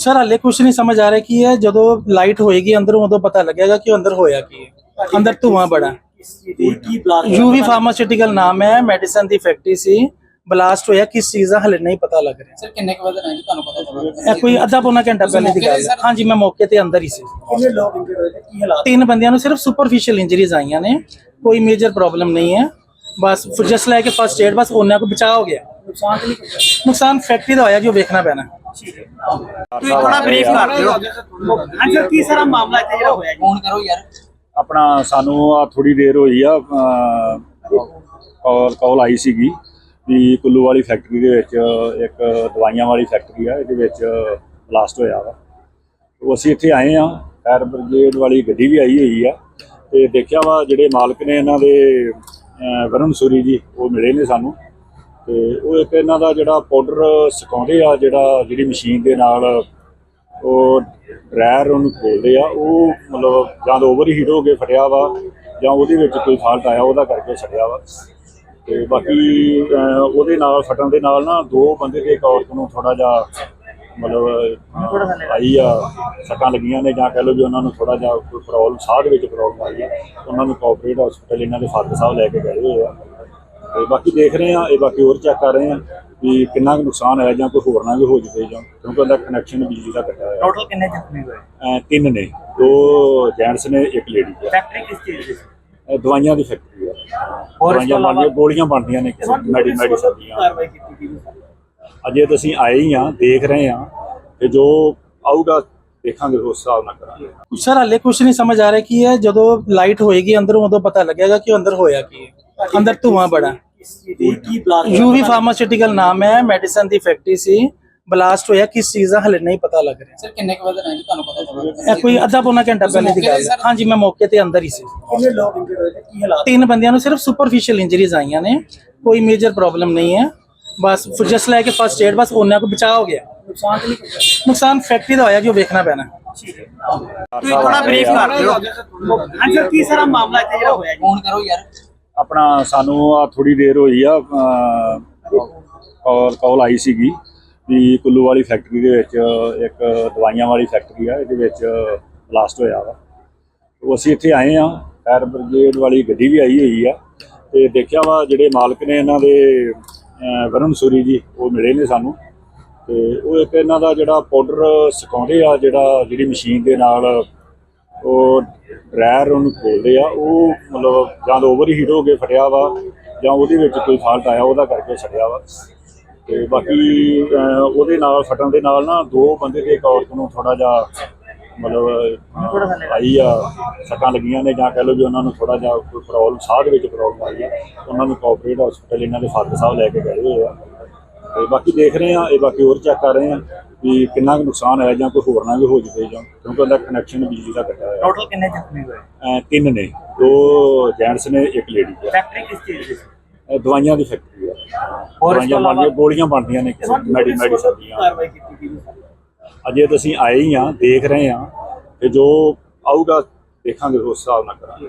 Sir ਹਾਲੇ ਕੁਝ ਨਹੀਂ ਸਮਝ ਆ ਰਿਹਾ ਕੀ ਹੈ ਜਦੋਂ ਲਾਈਟ ਹੋਏਗੀ ਅੰਦਰੋਂ ਉਦੋਂ ਪਤਾ ਲੱਗੇਗਾ ਕਿ ਅੰਦਰ ਹੋਇਆ ਕੀ ਹੈ। ਅੰਦਰ ਧੂਆਂ ਬੜਾ। ਕੀ ਯੂਵੀ ਫਾਰਮਾਸਿਊਟੀਕਲ ਨਾਮ ਹੈ ਮੈਡੀਸਨ ਦੀ ਫੈਕਟਰੀ ਸੀ। ਬਲਾਸਟ ਹੋਇਆ ਕਿਸ ਚੀਜ਼ ਦਾ ਹਲੇ ਨਹੀਂ ਪਤਾ ਲੱਗ ਰਿਹਾ। ਸਰ ਕਿੰਨੇ ਕੁ ਵਜੇ ਰਹਿੰਦੇ ਤੁਹਾਨੂੰ ਪਤਾ ਚੱਲਿਆ ਕੋਈ ਅੱਧਾ ਪੌਣਾ ਘੰਟਾ ਪਹਿਲੇ ਦੀ ਗੱਲ ਹੈ। ਹਾਂਜੀ ਮੈਂ ਮੌਕੇ ਤੇ ਅੰਦਰ ਹੀ ਸੀ। ਕਿੰਨੇ ਲੋਕ ਇੰਜਰਡ ਹੋਏ ਕੀ ਹਾਲਾਤ? ਤਿੰਨ ਬੰਦਿਆਂ ਨੂੰ ਸਿਰਫ ਸੁਪਰਫੀਸ਼ੀਅਲ ਇੰਜਰੀਜ਼ ਆਈਆਂ ਨੇ। ਕੋਈ ਮੇਜਰ ਪ੍ਰੋਬਲਮ ਨਹੀਂ ਹੈ। ਬਸ ਜਸਟ ਲਾਈਕ ਫਸਟ ਏਡ ਬਸ ਉਹਨਾਂ ਕੋ ਬਚਾਅ ਹੋ ਗਿਆ। ਨੁਕਸਾਨ ਨਹੀਂ ਨੁਕਸਾਨ ਫੈਕਟਰੀ ਦਾ ਹੋਇਆ ਜੋ ਵੇਖਣਾ ਪੈਣਾ। ਤੁਸੀਂ ਥੋੜਾ ਬਰੀਫ ਕਰ ਦਿਓ। ਹਾਂਜੀ ਸਰ ਕੀ ਸਾਰਾ ਮਾਮਲਾ ਇੱਥੇ ਜਿਹੜਾ ਹੋਇਆ ਜੀ? ਫੋਨ ਕਰੋ ਯਾਰ। ਆਪਣਾ ਸਾਨੂੰ ਆ ਥੋੜੀ ਦੇਰ ਹੋਈ ਆ ਕਾਲ ਕਾਲ ਆਈ ਸੀਗੀ ਵੀ ਕੁੱਲੂ ਵਾਲੀ ਫੈਕਟਰੀ ਦੇ ਵਿੱਚ ਇੱਕ ਦਵਾਈਆਂ ਵਾਲੀ ਫੈਕਟਰੀ ਆ ਇਹਦੇ ਵਿੱਚ ਬਲਾਸਟ ਹੋਇਆ ਵਾ। ਉਹ ਅਸੀਂ ਇੱਥੇ ਆਏ ਆ ਫਾਇਰ ਬ੍ਰਿਗੇਡ ਵਾਲੀ ਗੱਡੀ ਵੀ ਆਈ ਹੋਈ ਆ ਤੇ ਦੇਖਿਆ ਵਾ ਜਿਹੜੇ ਮਾਲਕ ਨੇ ਇਹਨਾਂ ਦੇ ਵਰੁਣ ਸੂਰੀ ਜੀ ਉਹ ਮਿਲੇ ਨੇ ਸਾਨੂੰ। ਤੇ ਉਹ ਇੱਕ ਇਹਨਾਂ ਦਾ ਜਿਹੜਾ ਪਾਊਡਰ ਸੁਕਾਉਂਦੇ ਆ, ਜਿਹੜਾ ਜਿਹੜੀ ਮਸ਼ੀਨ ਦੇ ਨਾਲ ਉਹ ਡਰਾਇਰ ਉਹਨੂੰ ਖੋਲਦੇ ਆ, ਉਹ ਮਤਲਬ ਜਾਂ ਤਾਂ ਓਵਰ ਹੀਟ ਹੋ ਕੇ ਫਟਿਆ ਵਾ, ਜਾਂ ਉਹਦੇ ਵਿੱਚ ਕੋਈ ਫਾਲਟ ਆਇਆ, ਉਹਦਾ ਕਰਕੇ ਛੱਡਿਆ ਵਾ। ਤੇ ਬਾਕੀ ਉਹਦੇ ਨਾਲ ਫਟਣ ਦੇ ਨਾਲ ਨਾ ਦੋ ਬੰਦੇ ਦੇ ਇੱਕ ਔਰਤ ਨੂੰ ਥੋੜਾ ਜਿਹਾ ਮਤਲਬ ਆਈ ਆ, ਸੱਟਾਂ ਲੱਗੀਆਂ ਨੇ, ਜਾਂ ਕਹਿ ਲਓ ਵੀ ਉਹਨਾਂ ਨੂੰ ਥੋੜਾ ਜਿਹਾ ਕੋਈ ਪ੍ਰੋਬਲਮ ਸਾਹ ਦੇ ਵਿੱਚ ਪ੍ਰੋਬਲਮ ਆਈ ਆ, ਉਹਨਾਂ ਨੂੰ ਕੋਆਪਰੇਟ ਹਸਪੀਟਲ ਇਹਨਾਂ ਦੇ ਫਾਦਰ ਸਾਹਿਬ ਲੈ ਕੇ ਗਏ ਹੋਏ ਆ। ਤੇ ਬਾਕੀ ਦੇਖ ਰਹੇ ਆ ਇਹ ਬਾਕੀ ਹੋਰ ਚੈੱਕ ਕਰ ਰਹੇ ਆ ਵੀ ਕਿੰਨਾ ਕੁ ਨੁਕਸਾਨ ਹੋਇਆ ਜਾਂ ਕੋਈ ਹੋਰ ਨਾ ਵੀ ਹੋ ਜਾਵੇ ਜਾਂ ਕਿਉਂਕਿ ਉਹਦਾ ਕਨੈਕਸ਼ਨ ਬਿਜਲੀ ਦਾ ਕੱਟਿਆ ਹੋਇਆ। ਟੋਟਲ ਕਿੰਨੇ ਜ਼ਖਮੀ ਹੋਏ? ਅਹ ਤਿੰਨ ਨੇ ਦੋ ਜੈਂਟਸ ਨੇ ਇੱਕ ਲੇਡੀ ਹੈ ਫੈਕਟਰੀ ਕਿਸ ਚੀਜ਼ ਦੀ? ਸੀ? ਇਹ ਦਵਾਈਆਂ ਦੀ ਫੈਕਟਰੀ ਹੈ ਹੋਰ ਇਸ ਤੋਂ ਦਵਾਈਆਂ ਇਲਾਵਾ ਬਣਦੀਆਂ ਗੋਲੀਆਂ ਬਣਦੀਆਂ ਨੇ ਮੈਡੀ ਕਾਰਵਾਈ ਕੀਤੀ ਗਈ ਅਜੇ ਤਾਂ ਅਸੀਂ ਆਏ ਹੀ ਆ ਦੇਖ ਰਹੇ ਆ ਤੇ ਜੋ ਆਊਗਾ ਦੇਖਾਂਗੇ ਉਸ ਹਿਸਾਬ ਨਾਲ ਕਰਾਂਗੇ। ਸਰ ਹਾਲੇ ਕੁਝ ਨਹੀਂ ਸਮਝ ਆ ਰਿਹਾ ਕੀ ਹੈ ਜਦੋਂ ਲਾਈਟ ਹੋਏਗੀ ਅੰਦਰੋਂ ਉਦੋਂ ਪਤਾ ਲੱਗੇਗਾ ਕਿ ਅੰਦਰ ਹੋਇਆ ਕੀ ਹੈ। ਅੰਦਰ ਧੂਆਂ ਬੜਾ। ਕੀ ਯੂਵੀ ਫਾਰਮਾਸਿਊਟੀਕਲ ਨਾਮ ਹੈ ਮੈਡੀਸਨ ਦੀ ਫੈਕਟਰੀ ਸੀ ਬਲਾਸਟ ਹੋਇਆ ਕਿਸ ਚੀਜ਼ ਦਾ ਹਲੇ ਨਹੀਂ ਪਤਾ ਲੱਗ ਰਿਹਾ। ਸਰ ਕਿੰਨੇ ਕੁ ਵਜੇ ਰਹਿੰਦੇ ਤੁਹਾਨੂੰ ਪਤਾ ਚੱਲਿਆ ਇਹ ਕੋਈ ਅੱਧਾ ਪੌਣਾ ਘੰਟਾ ਪਹਿਲੇ ਦੀ ਗੱਲ ਹੈ। ਹਾਂਜੀ ਮੈਂ ਮੌਕੇ ਤੇ ਅੰਦਰ ਹੀ ਸੀ। ਕਿੰਨੇ ਲੋਕ ਇੰਜਰਡ ਹੋਏ ਤੇ ਕੀ ਹਾਲਾਤ? ਤਿੰਨ ਬੰਦਿਆਂ ਨੂੰ ਸਿਰਫ ਸੁਪਰਫੀਸ਼ੀਅਲ ਇੰਜਰੀਜ਼ ਆਈਆਂ ਨੇ। ਕੋਈ ਮੇਜਰ ਪ੍ਰੋਬਲਮ ਨਹੀਂ ਹੈ। ਬਸ ਜਸਟ ਲਾਈਕ ਫਸਟ ਏਡ ਬਸ ਉਹਨਾਂ ਕੋ ਬਚਾਅ ਹੋ ਗਿਆ। ਨੁਕਸਾਨ ਤੇ ਨਹੀਂ ਕੋਈ ਨੁਕਸਾਨ ਫੈਕਟਰੀ ਦਾ ਹੋਇਆ ਜੋ ਵੇਖਣਾ ਪੈਣਾ। ਤੁਸੀਂ ਥੋੜਾ ਬਰੀਫ ਕਰ ਦਿਓ। ਹਾਂਜੀ ਸਰ ਕੀ ਸਾਰਾ ਮਾਮਲਾ ਇੱਥੇ ਜਿਹੜਾ ਹੋਇਆ ਜੀ? ਫੋਨ ਕਰੋ ਯਾਰ। ਆਪਣਾ ਸਾਨੂੰ ਆ ਥੋੜੀ ਦੇਰ ਹੋਈ ਆ ਕਾਲ ਕਾਲ ਆਈ ਸੀਗੀ ਵੀ ਕੁੱਲੂ ਵਾਲੀ ਫੈਕਟਰੀ ਦੇ ਵਿੱਚ ਇੱਕ ਦਵਾਈਆਂ ਵਾਲੀ ਫੈਕਟਰੀ ਆ, ਇਹਦੇ ਵਿੱਚ ਬਲਾਸਟ ਹੋਇਆ ਵਾ। ਉਹ ਅਸੀਂ ਇੱਥੇ ਆਏ ਆ ਫਾਇਰ ਬ੍ਰਿਗੇਡ ਵਾਲੀ ਗੱਡੀ ਵੀ ਆਈ ਹੋਈ ਆ ਤੇ ਦੇਖਿਆ ਵਾ ਜਿਹੜੇ ਮਾਲਕ ਨੇ ਇਹਨਾਂ ਦੇ ਵਰੁਣ ਸੂਰੀ ਜੀ, ਉਹ ਮਿਲੇ ਨੇ ਸਾਨੂੰ। ਤੇ ਉਹ ਇੱਕ ਇਹਨਾਂ ਦਾ ਜਿਹੜਾ ਪਾਊਡਰ ਸੁਕਾਉਂਦੇ ਆ, ਜਿਹੜਾ ਜਿਹੜੀ ਮਸ਼ੀਨ ਦੇ ਨਾਲ ਉਹ ਡਰਾਇਰ ਉਹਨੂੰ ਖੋਲਦੇ ਆ, ਉਹ ਮਤਲਬ ਜਾਂ ਤਾਂ ਓਵਰ ਹੀਟ ਹੋ ਕੇ ਫਟਿਆ ਵਾ, ਜਾਂ ਉਹਦੇ ਵਿੱਚ ਕੋਈ ਫਾਲਟ ਆਇਆ, ਉਹਦਾ ਕਰਕੇ ਛੱਡਿਆ ਵਾ। ਤੇ ਬਾਕੀ ਉਹਦੇ ਨਾਲ ਫਟਣ ਦੇ ਨਾਲ ਨਾ ਦੋ ਬੰਦੇ ਤੇ ਇੱਕ ਔਰਤ ਨੂੰ ਥੋੜਾ ਜਿਹਾ ਮਤਲਬ ਆਈ ਆ, ਸੱਟਾਂ ਲੱਗੀਆਂ ਨੇ, ਜਾਂ ਕਹਿ ਲਓ ਵੀ ਉਹਨਾਂ ਨੂੰ ਥੋੜਾ ਜਿਹਾ ਕੋਈ ਪ੍ਰੋਬਲਮ ਸਾਹ ਦੇ ਵਿੱਚ ਪ੍ਰੋਬਲਮ ਆਈ ਆ। ਉਹਨਾਂ ਨੂੰ ਕੋਆਪਰੇਟ ਹਸਪੀਟਲ ਇਹਨਾਂ ਦੇ ਫਾਦਰ ਸਾਹਿਬ ਲੈ ਕੇ ਗਏ ਹੋਏ ਆ। ਤੇ ਬਾਕੀ ਦੇਖ ਰਹੇ ਆ ਇਹ ਬਾਕੀ ਹੋਰ ਚੈੱਕ ਕਰ ਰਹੇ ਆ ਵੀ ਕਿੰਨਾ ਕੁ ਨੁਕਸਾਨ ਹੋਇਆ ਜਾਂ ਕੋਈ ਹੋਰ ਨਾ ਵੀ ਹੋ ਜਾਵੇ ਜਾਂ ਕਿਉਂਕਿ ਉਹਦਾ ਕਨੈਕਸ਼ਨ ਬਿਜਲੀ ਦਾ ਕੱਟਿਆ ਹੋਇਆ। ਟੋਟਲ ਕਿੰਨੇ ਜ਼ਖਮੀ ਹੋਏ? ਅਹ ਤਿੰਨ ਨੇ। ਦੋ ਜੈਂਟਸ ਨੇ ਇੱਕ ਲੇਡੀ ਹੈ। ਫੈਕਟਰੀ ਕਿਸ ਚੀਜ਼ ਦੀ? ਸੀ? ਇਹ ਦਵਾਈਆਂ ਦੀ ਫੈਕਟਰੀ ਹੈ। ਹੋਰ ਇਸ ਤੋਂ ਦਵਾਈਆਂ ਇਲਾਵਾ ਬਣਦੀਆਂ ਗੋਲੀਆਂ ਬਣਦੀਆਂ ਨੇ ਮੈਡੀ ਮੈਡੀਸਨ ਦੀਆਂ। ਕਾਰਵਾਈ ਕੀਤੀ ਗਈ ਅਜੇ ਤਾਂ ਅਸੀਂ ਆਏ ਹੀ ਆ ਦੇਖ ਰਹੇ ਆ ਤੇ ਜੋ ਆਊਗਾ ਦੇਖਾਂਗੇ ਉਸ ਹਿਸਾਬ ਨਾਲ ਕਰਾਂਗੇ।